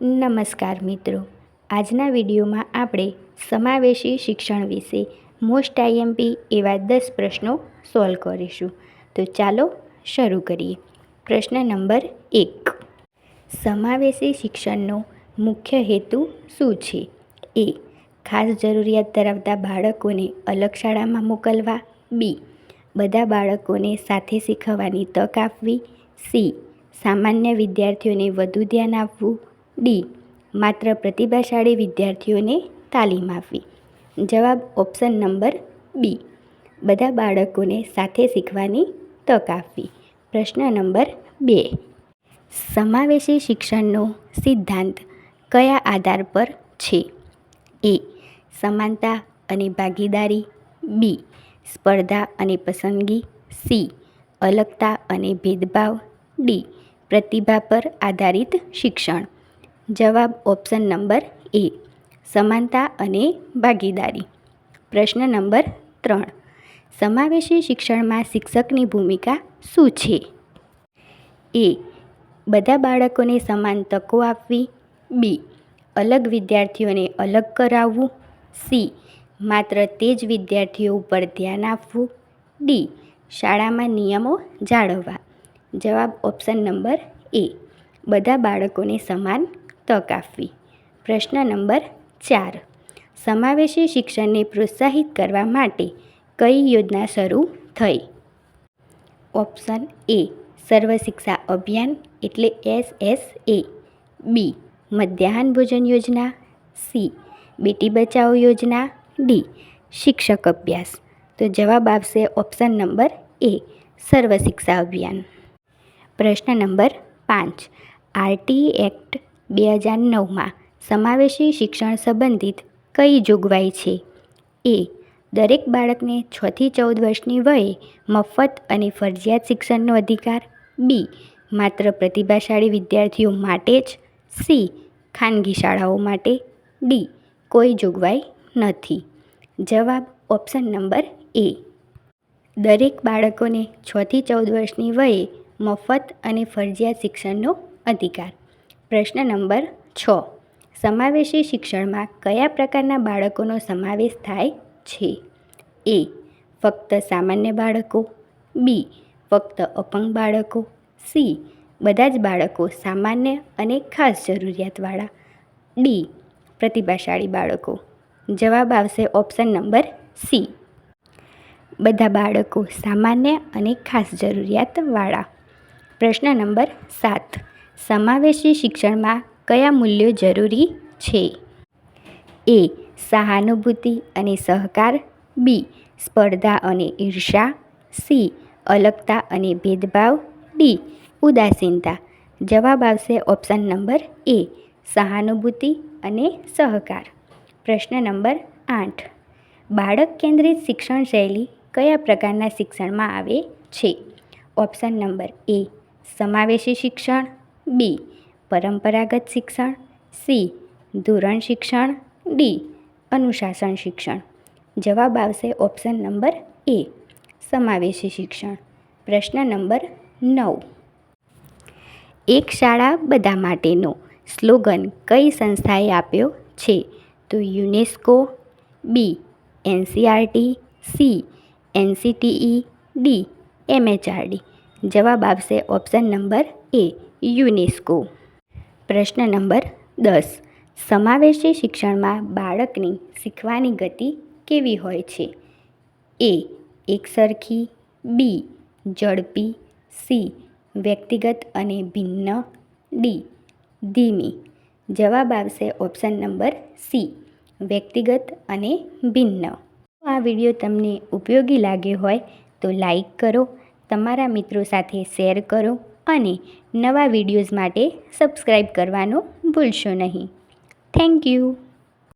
નમસ્કાર મિત્રો. આજના વિડીયોમાં આપણે સમાવેશી શિક્ષણ વિશે મોસ્ટ આઈએમપી એવા દસ પ્રશ્નો સોલ્વ કરીશું. તો ચાલો શરૂ કરીએ. પ્રશ્ન નંબર એક. સમાવેશી શિક્ષણનો મુખ્ય હેતુ શું છે? એ. ખાસ જરૂરિયાત ધરાવતા બાળકોને અલગ શાળામાં મોકલવા. બી. બધા બાળકોને સાથે શીખવવાની તક આપવી. સી. સામાન્ય વિદ્યાર્થીઓને વધુ ધ્યાન આપવું. ડી. માત્ર પ્રતિભાશાળી વિદ્યાર્થીઓને તાલીમ આપવી. જવાબ ઓપ્શન નંબર બી. બધા બાળકોને સાથે શીખવાની તક આપવી. પ્રશ્ન નંબર બે. સમાવેશી શિક્ષણનો સિદ્ધાંત કયા આધાર પર છે? એ. સમાનતા અને ભાગીદારી. બી. સ્પર્ધા અને પસંદગી. સી. અલગતા અને ભેદભાવ. ડી. પ્રતિભા પર આધારિત શિક્ષણ. જવાબ ઓપ્શન નંબર એ, સમાનતા અને ભાગીદારી. પ્રશ્ન નંબર ત્રણ, સમાવેશી શિક્ષણમાં શિક્ષકની ભૂમિકા શું છે? એ, બધા બાળકોને સમાન તકો આપવી. બી, અલગ વિદ્યાર્થીઓને અલગ કરાવવું. સી, માત્ર તે જ વિદ્યાર્થીઓ ઉપર ધ્યાન આપવું. ડી, શાળામાં નિયમો જાળવવા. જવાબ ઓપ્શન નંબર એ, બધા બાળકોને સમાન તક આપવી પ્રશ્ન નંબર ચાર. સમાવેશી શિક્ષણને પ્રોત્સાહિત કરવા માટે કઈ યોજના શરૂ થઈ? ઓપ્શન એ સર્વ શિક્ષા અભિયાન એટલે એસ એસ એ. બી, મધ્યાહન ભોજન યોજના. સી, બેટી બચાવો યોજના. ડી, શિક્ષક અભ્યાસ. તો જવાબ આવશે ઓપ્શન નંબર એ સર્વ શિક્ષા અભિયાન. પ્રશ્ન નંબર પાંચ. આરટી એક્ટ બે હજાર નવમાં સમાવેશી શિક્ષણ સંબંધિત કઈ જોગવાઈ છે? એ. દરેક બાળકને છથી ચૌદ વર્ષની વયે મફત અને ફરજિયાત શિક્ષણનો અધિકાર. બી. માત્ર પ્રતિભાશાળી વિદ્યાર્થીઓ માટે જ. સી. ખાનગી શાળાઓ માટે. ડી. કોઈ જોગવાઈ નથી. જવાબ ઓપ્શન નંબર એ. દરેક બાળકોને છથી ચૌદ વર્ષની વયે મફત અને ફરજિયાત શિક્ષણનો અધિકાર. પ્રશ્ન નંબર છ. સમાવેશી શિક્ષણમાં કયા પ્રકારના બાળકોનો સમાવેશ થાય છે? એ. ફક્ત સામાન્ય બાળકો. બી. ફક્ત અપંગ બાળકો. સી. બધા જ બાળકો સામાન્ય અને ખાસ જરૂરિયાતવાળા. ડી. પ્રતિભાશાળી બાળકો. જવાબ આવશે ઓપ્શન નંબર સી. બધા બાળકો સામાન્ય અને ખાસ જરૂરિયાતવાળા. પ્રશ્ન નંબર સાત. સમાવેશી શિક્ષણમાં કયા મૂલ્યો જરૂરી છે? એ. સહાનુભૂતિ અને સહકાર. બી. સ્પર્ધા અને ઈર્ષા સી. અલગતા અને ભેદભાવ. ડી. ઉદાસીનતા. જવાબ આવશે ઓપ્શન નંબર એ. સહાનુભૂતિ અને સહકાર. પ્રશ્ન નંબર આઠ. બાળક કેન્દ્રિત શિક્ષણ શૈલી કયા પ્રકારના શિક્ષણમાં આવે છે? Option number A. સમાવેશી શિક્ષણ. બી. પરંપરાગત શિક્ષણ. સી. ધોરણ શિક્ષણ. ડી. અનુશાસન શિક્ષણ. જવાબ આવશે ઓપ્શન નંબર એ. સમાવેશી શિક્ષણ. પ્રશ્ન નંબર નવ. એક શાળા બધા માટેનો સ્લોગન કઈ સંસ્થાએ આપ્યો છે? તો UNESCO, B. NCERT C NCTE D. MHRD જવાબ આવશે ઓપ્શન નંબર એ. યુનેસ્કો. પ્રશ્ન નંબર દસ. સમાવેશી શિક્ષણમાં બાળકની શીખવાની ગતિ કેવી હોય છે? એ, એકસરખી, બી, ઝડપી, સી, વ્યક્તિગત અને ભિન્ન, ડી, ધીમી. જવાબ આવશે ઓપ્શન નંબર સી, વ્યક્તિગત અને ભિન્ન. આ વીડિયો તમને ઉપયોગી લાગ્યો હોય તો લાઈક કરો, તમારા મિત્રો સાથે શેર કરો અને નવા વિડીયોઝ માટે સબસ્ક્રાઈબ કરવાનું ભૂલશો નહીં. Thank you.